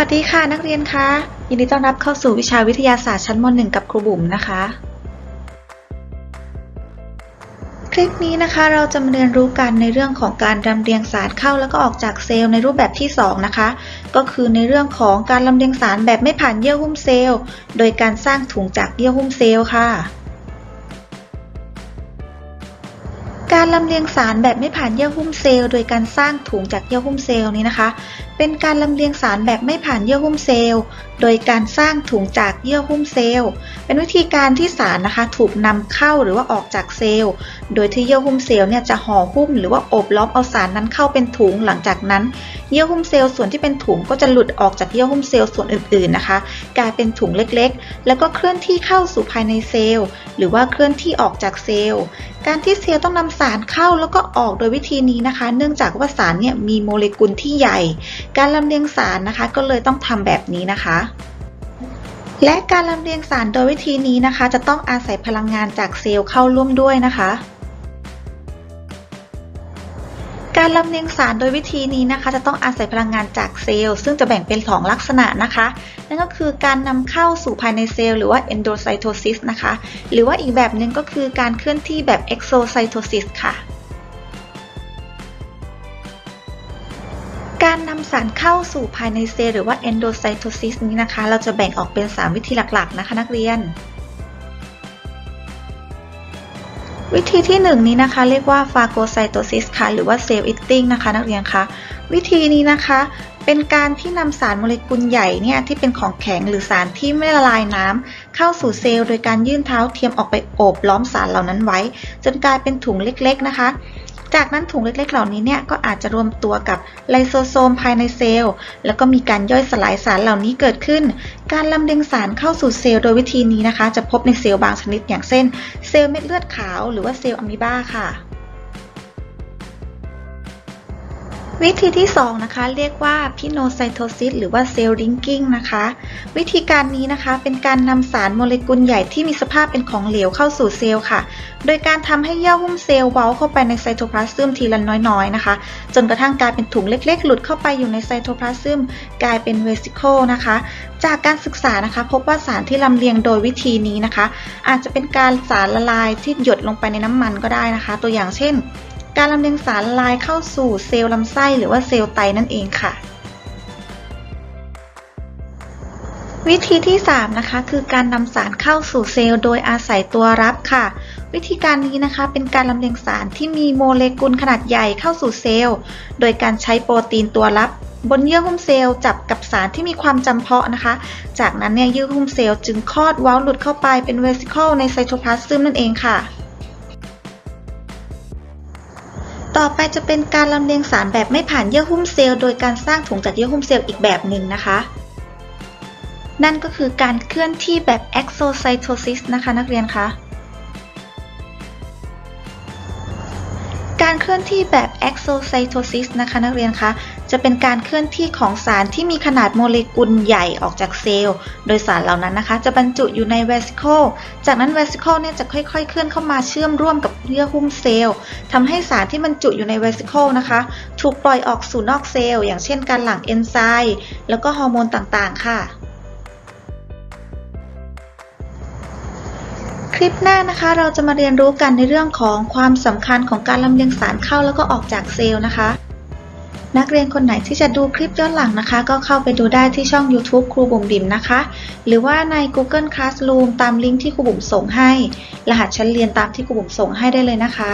วัสดีค่ะนักเรียนคะ ยินดีต้อนรับเข้าสู่วิชาวิทยาศาสตร์ชั้นม .1 กับครูบุ๋มนะคะ คลิปนี้นะคะเราจะมาเรียนรู้กันในเรื่องของการลำเลียงสารเข้าแล้วก็ออกจากเซลล์ในรูปแบบที่ 2 นะคะ ก็คือในเรื่องของการลำเลียงสารแบบไม่ผ่านเยื่อหุ้มเซลล์ โดยการสร้างถุงจากเยื่อหุ้มเซลล์ค่ะการลำเลียงสารแบบไม่ผ่านเยื่อหุ้มเซลล์โดยการสร้างถุงจากเยื่อหุ้มเซลล์นี้นะคะเป็นการลำเลียงสารแบบไม่ผ่านเยื่อหุ้มเซลล์ โดยการสร้างถุงจากเยื่อหุ้มเซลล์ เป็นวิธีการที่สารนะคะถูกนำเข้าหรือว่าออกจากเซลล์ โดยที่เยื่อหุ้มเซลล์เนี่ยจะห่อหุ้มหรือว่าอบล้อมเอาสารนั้นเข้าเป็นถุง หลังจากนั้น เยื่อหุ้มเซลล์ส่วนที่เป็นถุงก็จะหลุดออกจากเยื่อหุ้มเซลล์ส่วนอื่นๆนะคะ กลายเป็นถุงเล็กๆ แล้วก็เคลื่อนที่เข้าสู่ภายในเซลล์ หรือว่าเคลื่อนที่ออกจากเซลล์ การที่เซลล์ต้องนำสารเข้าแล้วก็ออกโดยวิธีนี้นะคะ เนื่องจากว่าสารเนี่ยมีโมเลกุลที่ใหญ่การลำเลียงสารนะคะ ก็เลยต้องทำแบบนี้นะคะ และการลำเลียงสารโดยวิธีนี้นะคะ จะต้องอาศัยพลังงานจากเซลล์เข้าร่วมด้วยนะคะ การลำเลียงสารโดยวิธีนี้นะคะ จะต้องอาศัยพลังงานจากเซลล์ ซึ่งจะแบ่งเป็น 2 ลักษณะนะคะ นั่นก็คือการนำเข้าสู่ภายในเซลล์หรือว่า endocytosis นะคะ หรือว่าอีกแบบหนึ่งก็คือการเคลื่อนที่แบบ exocytosis ค่ะ การนำสารเข้าสู่ภายในเซลล์หรือว่า endocytosis นี้นะคะ เราจะแบ่งออกเป็น 3 วิธีหลักๆ นะคะ นักเรียน วิธีที่ 1 นี้นะคะ เรียกว่า phagocytosis ค่ะ หรือว่า cell eating นะคะ นักเรียนคะ วิธีนี้นะคะ เป็นการที่นำสารโมเลกุลใหญ่เนี่ยที่เป็นของแข็งหรือสารที่ไม่ละลายน้ำเข้าสู่เซลล์โดยการยื่นเท้าเทียมออกไปโอบล้อมสารเหล่านั้นไว้ จนกลายเป็นถุงเล็ก ๆ นะคะ จากนั้นถุงเล็กๆ เหล่านี้เนี่ยก็อาจจะรวมตัวกับไลโซโซมภายในเซลล์ แล้วก็มีการย่อยสลายสารเหล่านี้เกิดขึ้น การลำเลียงสารเข้าสู่เซลล์โดยวิธีนี้นะคะ จะพบในเซลล์บางชนิดอย่างเช่น เซลล์เม็ดเลือดขาวหรือว่าเซลล์อะมีบาค่ะ วิธีที่ 2 นะคะ เรียกว่าพิโนไซโทซิสหรือว่าเซลล์ริงกิ้งนะคะ วิธีการนี้นะคะเป็นการนำสารโมเลกุลใหญ่ที่มีสภาพเป็นของเหลวเข้าสู่เซลล์ค่ะ โดยการทำให้เยื่อหุ้มเซลล์เว้าเข้าไปในไซโตพลาซึมทีละน้อยๆนะคะ จนกระทั่งกลายเป็นถุงเล็กๆ หลุดเข้าไปอยู่ในไซโตพลาซึมกลายเป็นเวสิโคลนะคะ จากการศึกษานะคะ พบว่าสารที่ลำเลียงโดยวิธีนี้นะคะ อาจจะเป็นการสารละลายที่หยดลงไปในน้ำมันก็ได้นะคะ ตัวอย่างเช่น การลำเลียงสารลายเข้าสู่เซลล์ลำไส้หรือว่าเซลล์ไตนั่นเองค่ะ วิธีที่ 3 นะคะ คือการนำสารเข้าสู่เซลล์โดยอาศัยตัวรับค่ะ วิธีการนี้นะคะเป็นการลำเลียงสารที่มีโมเลกุลขนาดใหญ่เข้าสู่เซลล์ โดยการใช้โปรตีนตัวรับบนเยื่อหุ้มเซลล์จับกับสารที่มีความจำเพาะนะคะ จากนั้นเนี่ยเยื่อหุ้มเซลล์จึงคลอดว้าหลุดเข้าไปเป็นเวสิเคิลในไซโตพลาสซึมนั่นเองค่ะ ต่อไปจะเป็นการลำเลียงสารแบบไม่ผ่านเยื่อหุ้มเซลล์โดยการสร้างถุงจากเยื่อหุ้มเซลล์อีกแบบหนึ่งนะคะ นั่นก็คือการเคลื่อนที่แบบ exocytosis นะคะนักเรียนคะ การเคลื่อนที่แบบ exocytosis นะคะนักเรียนคะ จะเป็นการเคลื่อนที่ของสารที่มีขนาดโมเลกุลใหญ่ออกจากเซลล์ โดยสารเหล่านั้นนะคะ จะบรรจุอยู่ใน vesicle จากนั้น vesicle เนี่ยจะค่อยๆ เคลื่อนเข้ามาเชื่อมร่วมกับเยื่อหุ้มเซลล์ทำให้สารที่บรรจุอยู่ใน vesicle นะคะ ถูกปล่อยออกสู่นอกเซลล์ อย่างเช่นการหลั่งเอนไซม์แล้วก็ฮอร์โมนต่างๆ ค่ะคลิปหน้านะคะเราจะมาเรียนรู้กันในเรื่องของความสำคัญของการลำเลียงสารเข้าแล้วก็ออกจากเซลล์นะคะ นักเรียนคนไหนที่จะดูคลิปย้อนหลังนะคะ ก็เข้าไปดูได้ที่ช่อง YouTube ครูบุ๋มบิ๋มนะคะ หรือว่าใน Google Classroom ตามลิงก์ที่ครูบุ๋มส่งให้ รหัสชั้นเรียนตามที่ครูบุ๋มส่งให้ได้เลยนะคะ